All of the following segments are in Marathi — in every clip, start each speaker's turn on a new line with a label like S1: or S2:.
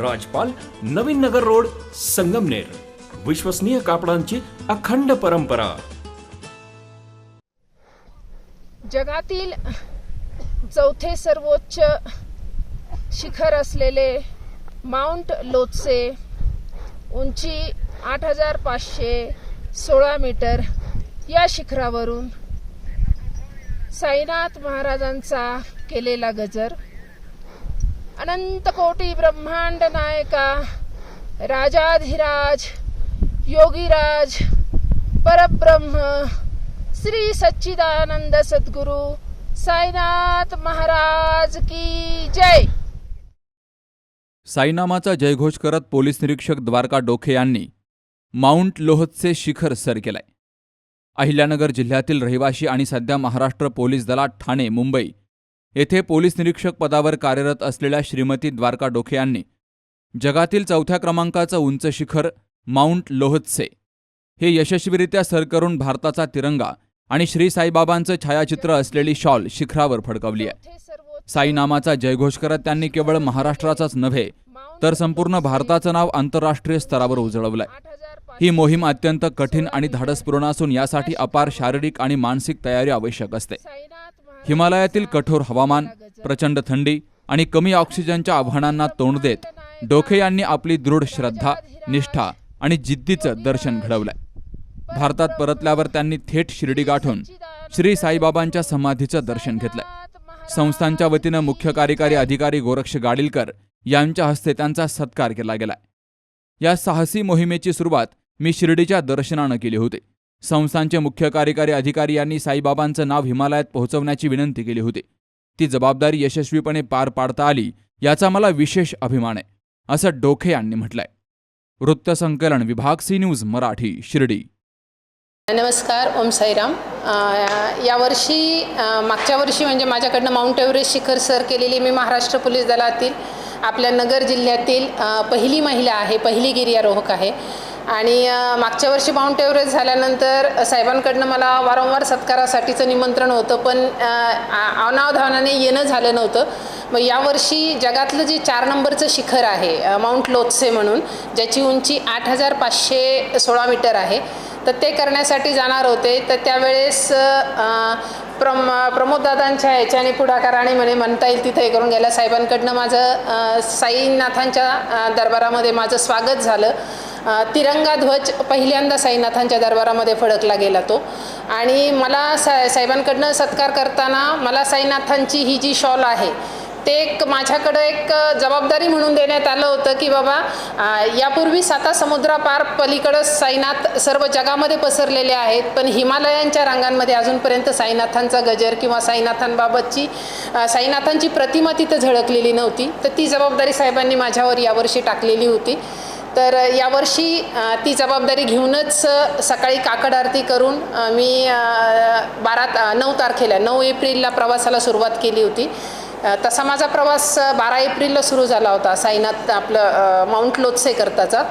S1: राजपाल नवीन नगर रोड संगमनेर. विश्वसनीय कापडांची अखंड परंपरा.
S2: जगातील चौथे सर्वोच्च शिखर असलेले माउंट लोत्से उंची आठ हजार पाचशे सोळा मीटर या शिखरावरून साईनाथ महाराजांचा केलेला गजर. अनंत कोटी ब्रह्मांड नायका राजाधिराज योगीराज परब्रह्म श्री सच्चिदानंद सद्गुरु साईनाथ महाराज की जय।
S3: साईनामाचा जयघोष करत पोलीस निरीक्षक द्वारका डोखे यांनी माउंट लोहतचे शिखर सर केलाय. अहिल्यानगर जिल्ह्यातील रहिवाशी आणि सध्या महाराष्ट्र पोलीस दलात ठाणे मुंबई येथे पोलीस निरीक्षक पदावर कार्यरत असलेल्या श्रीमती द्वारका डोखे यांनी जगातील चौथ्या क्रमांकाचं उंच शिखर माउंट लोहत्से हे यशस्वीरित्या सर करून भारताचा तिरंगा आणि श्री साईबाबांचं छायाचित्र असलेली शॉल शिखरावर फडकवली आहे.
S2: साई नामाचा
S3: साईनामाचा जयघोष करत त्यांनी केवळ महाराष्ट्राचाच नव्हे तर संपूर्ण भारताचं नाव आंतरराष्ट्रीय स्तरावर उजळवलंय. ही मोहीम अत्यंत कठीण आणि धाडसपूर्ण असून यासाठी अपार शारीरिक आणि मानसिक तयारी आवश्यक असते. हिमालयातील कठोर हवामान प्रचंड थंडी आणि कमी ऑक्सिजनच्या आव्हानांना तोंड देत डोखे यांनी आपली दृढ श्रद्धा निष्ठा आणि जिद्दीचं दर्शन घडवलंय. भारतात परतल्यावर त्यांनी थेट शिर्डी गाठून श्री साईबाबांच्या समाधीचं दर्शन घेतलंय. संस्थांच्या वतीनं मुख्य कार्यकारी अधिकारी गोरक्ष गाडीलकर यांच्या हस्ते त्यांचा सत्कार केला गेलाय. या साहसी मोहिमेची सुरुवात मी शिर्डीच्या दर्शनानं केली होती. संस्थांचे मुख्य कार्यकारी अधिकारी यांनी साईबाबांचं नाव हिमालयात पोहोचवण्याची विनंती केली होती. ती जबाबदारी यशस्वीपणे पार पाडता आली याचा मला विशेष अभिमान आहे असं डोखे यांनी म्हटलंय. वृत्तसंकलन विभाग सी न्यूज मराठी शिर्डी.
S4: नमस्कार ओम साईराम. यावर्षी मागच्या वर्षी म्हणजे माझ्याकडनं माउंट एव्हरेस्ट शिखर सर केलेली मी महाराष्ट्र पोलीस दलातील आपल्या नगर जिल्ह्यातील पहिली महिला आहे पहिली गिर्यारोहक आहे. आणि मागच्या वर्षी माउंट एव्हरेस्ट झाल्यानंतर साहेबांकडनं मला वारंवार सत्कारासाठीचं निमंत्रण होतं पण अनावधानाने येणं झालं नव्हतं. मग यावर्षी जगातलं जे चार नंबरचं शिखर आहे माउंट लोत्से म्हणून ज्याची उंची आठ हजार पाचशे सोळा मीटर आहे तर ते करण्यासाठी जाणार होते. तर त्यावेळेस प्रम प्रमोददादांच्या ह्याच्याने पुढाकाराने म्हणे म्हणता येईल तिथे हे करून गेल्या साहेबांकडनं माझं साईनाथांच्या दरबारामध्ये माझं स्वागत झालं. तिरंगा ध्वज पहिल्यांदा साईनाथांच्या दरबारामध्ये फडकला गेला तो. आणि मला सा साहेबांकडनं सत्कार करताना मला साईनाथांची ही जी शॉल आहे ते एक माझ्याकडं एक जबाबदारी म्हणून देण्यात आलं होतं की बाबा यापूर्वी साता समुद्रापार पलीकडं साईनाथ सर्व जगामध्ये पसरलेले आहेत पण हिमालयांच्या रांगांमध्ये अजूनपर्यंत साईनाथांचा गजर किंवा साईनाथांबाबतची साईनाथांची प्रतिमा तिथं झळकलेली नव्हती. तर ती जबाबदारी साहेबांनी माझ्यावर यावर्षी टाकलेली होती. तर यावर्षी ती जबाबदारी घेऊनच सकाळी काकड आरती करून मी बारा नऊ तारखेला नऊ एप्रिलला प्रवासाला सुरुवात केली होती. तसा माझा प्रवास बारा एप्रिलला सुरू झाला होता साईनाथ आपलं माउंट लोत्से करताचा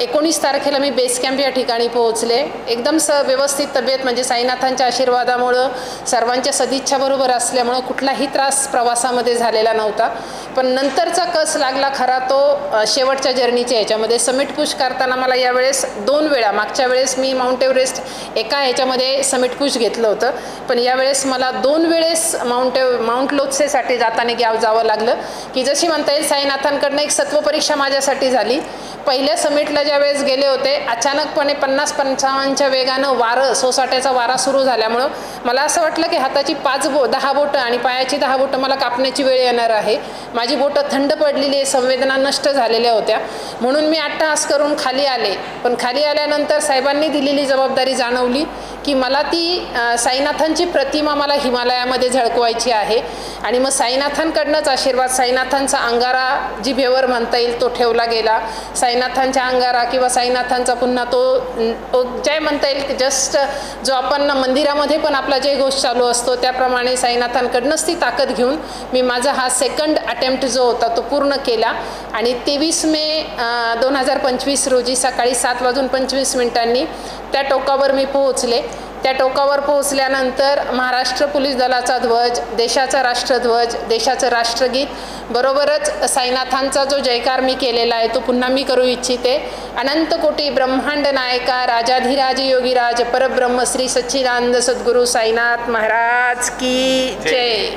S4: एकोणीस तारखेला मी बेस कॅम्प या ठिकाणी पोहोचले. एकदम स व्यवस्थित तब्येत म्हणजे साईनाथांच्या आशीर्वादामुळं सर्वांच्या सदिच्छाबरोबर असल्यामुळं कुठलाही त्रास प्रवासामध्ये झालेला नव्हता. पण नंतरचा कस लागला खरा तो शेवटच्या जर्नीच्या याच्यामध्ये समिट पुश करताना मला यावेळेस दोन वेळा मागच्या वेळेस मी माउंट एव्हरेस्ट एका ह्याच्यामध्ये समिट पुश घेतलं होतं. पण यावेळेस मला दोन वेळेस माउंट एव माउंट लोत्सेसाठी जाताना गाव जावं लागलं. की जशी म्हणता येईल साईनाथांकडनं एक सत्वपरीक्षा माझ्यासाठी झाली. पहिल्या समिटला ज्या वेळेस गेले होते अचानकपणे पन्नास पंचावन्नच्या वेगानं वारं सोसाट्याचा वारा सुरू झाल्यामुळं मला असं वाटलं की हाताची पाच बो दहा बोटं आणि पायाची दहा बोटं मला कापण्याची वेळ येणार आहे. माझी बोटं थंड पडलेली आहे संवेदना नष्ट झालेल्या होत्या. म्हणून मी अट्टहास करून खाली आले. पण खाली आल्यानंतर साहेबांनी दिलेली जबाबदारी जाणवली की मला ती साईनाथांची प्रतिमा मला हिमालयामध्ये झळकवायची आहे. आणि मग साईनाथांकडनंच आशीर्वाद साईनाथांचा अंगारा जिभेवर म्हणता येईल तो ठेवला गेला. साईनाथांच्या अंगारा किंवा साईनाथांचा पुन्हा तो तो जय म्हणता येईल जस्ट जो आपण मंदिरामध्ये पण आपला जय घोष चालू असतो त्याप्रमाणे साईनाथांकडनंच ती ताकद घेऊन मी माझा हा सेकंड अटेम्प्ट जो होता तो पूर्ण केला. आणि तेवीस मे दोन हजार पंचवीस रोजी सकाळी सात वाजून पंचवीस मिनिटांनी त्या टोकावर मी पोहोचले. त्या टोकावर पोहोचल्यानंतर महाराष्ट्र पोलीस दलाचा ध्वज देशाचा राष्ट्रध्वज देशाचं राष्ट्रगीत बरोबरच साईनाथांचा जो जयकार मी केलेला आहे तो पुन्हा मी करू इच्छिते. अनंत कोटी ब्रह्मांड नायका राजाधिराज योगीराज परब्रह्म श्री सच्चिदानंद सद्गुरू साईनाथ महाराज की जय.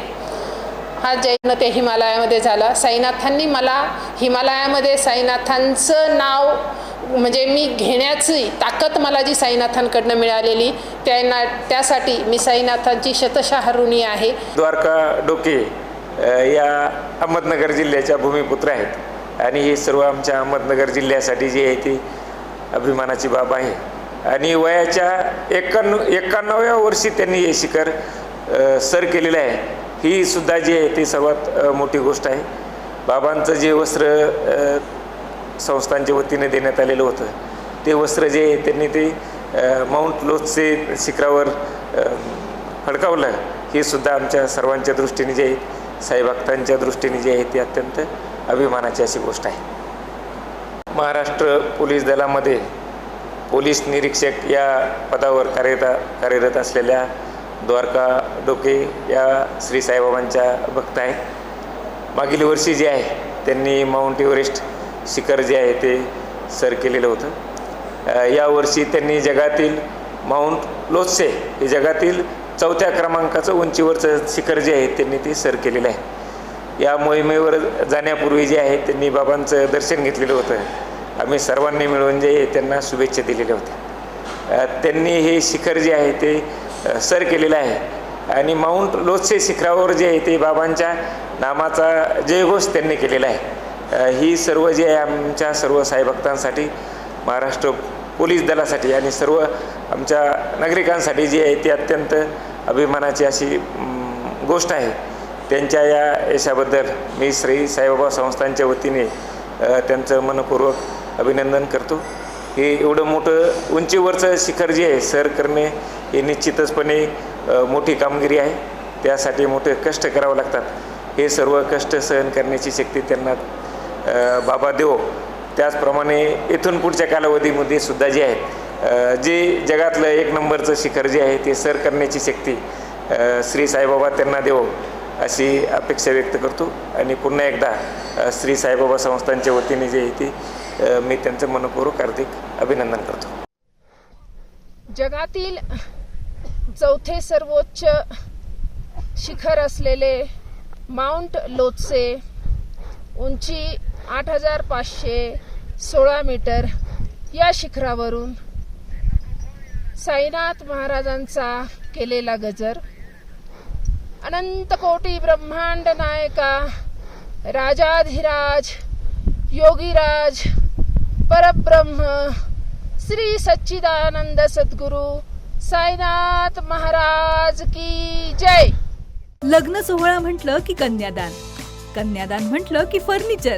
S4: हा जैन ते हिमालयामध्ये झाला. साईनाथांनी मला हिमालयामध्ये साईनाथांचं नाव म्हणजे मी घेण्याची ताकद मला जी साईनाथांकडनं मिळालेली त्यांना त्यासाठी मी साईनाथांची शतशः ऋणी आहे.
S5: द्वारका डोके या अहमदनगर जिल्ह्याच्या भूमिपुत्र आहेत. आणि हे सर्व आमच्या अहमदनगर जिल्ह्यासाठी जी आहे ती अभिमानाची बाब आहे. आणि वयाच्या एकाण्णव एकाण्णव्या वर्षी त्यांनी हे शिखर सर केलेलं आहे. ही सुद्धा जी आहे ती सर्वात मोठी गोष्ट आहे. बाबांचं जे वस्त्र संस्थांच्या वतीने देण्यात आलेलं होतं. ते वस्त्र जे आहे त्यांनी ते माउंट माऊंट शिखरावर फडकावलं. हे सुद्धा आमच्या सर्वांच्या दृष्टीने जे आहे साईभक्तांच्या दृष्टीने जे आहे ती अत्यंत अभिमानाची अशी गोष्ट आहे. महाराष्ट्र पोलीस दलामध्ये पोलीस निरीक्षक या पदावर कार्यरत कार्यरत असलेल्या द्वारका डोके या श्री साईबाबांच्या भक्त आहेत. मागील वर्षी जे आहे त्यांनी माउंट एव्हरेस्ट शिखर जे आहे ते सर केलेलं होतं. यावर्षी त्यांनी जगातील माउंट लोत्से हे जगातील चौथ्या क्रमांकाचं उंचीवरचं शिखर जे आहे त्यांनी ते सर केलेलं आहे. या मोहिमेवर जाण्यापूर्वी जे आहे त्यांनी बाबांचं दर्शन घेतलेलं होतं. आम्ही सर्वांनी मिळून जे त्यांना शुभेच्छा दिलेल्या होत्या. त्यांनी हे शिखर जे आहे ते सर केलेलं आहे. आणि माऊंट लोत्से शिखरावर जे आहे ते बाबांच्या नामाचा जयघोष त्यांनी केलेला आहे. ही सर्व जे आहे आमच्या सर्व साईभक्तांसाठी महाराष्ट्र पोलीस दलासाठी आणि सर्व आमच्या नागरिकांसाठी जी आहे ती अत्यंत अभिमानाची अशी गोष्ट आहे. त्यांच्या या यशाबद्दल मी श्री साईबाबा संस्थांच्या वतीने त्यांचं मनपूर्वक अभिनंदन करतो. हे एवढं मोठं उंचीवरचं शिखर जे आहे सर करणे हे निश्चितचपणे मोठी कामगिरी आहे. त्यासाठी मोठे कष्ट करावं लागतात. हे सर्व कष्ट सहन करण्याची शक्ती त्यांना बाबा देव त्याचप्रमाणे इथून पुढच्या कालावधीमध्ये सुद्धा जे आहे जे जगातलं एक नंबरचं शिखर जे आहे ते सर करण्याची शक्ती श्री साईबाबा त्यांना देव अशी अपेक्षा व्यक्त करतो. आणि पुन्हा एकदा श्री साईबाबा संस्थांच्या वतीने जे आहे ती मी त्यांचं मनपूर्वक हार्दिक अभिनंदन करतो.
S2: जगातील चौथे सर्वोच्च शिखर असलेले माउंट लोत्से उंची आठ हजार पाचशे सोळा मीटर या शिखरावरून साईनाथ महाराजांचा केलेला गजर. अनंत कोटी ब्रह्मांड नायका राजाधिराज योगीराज परब्रह्म श्री सच्चिदानंद सद्गुरू साईनाथ महाराज की जय.
S6: लग्न सोहळा म्हटलं की कन्यादान. कन्यादान म्हटलं की फर्निचर.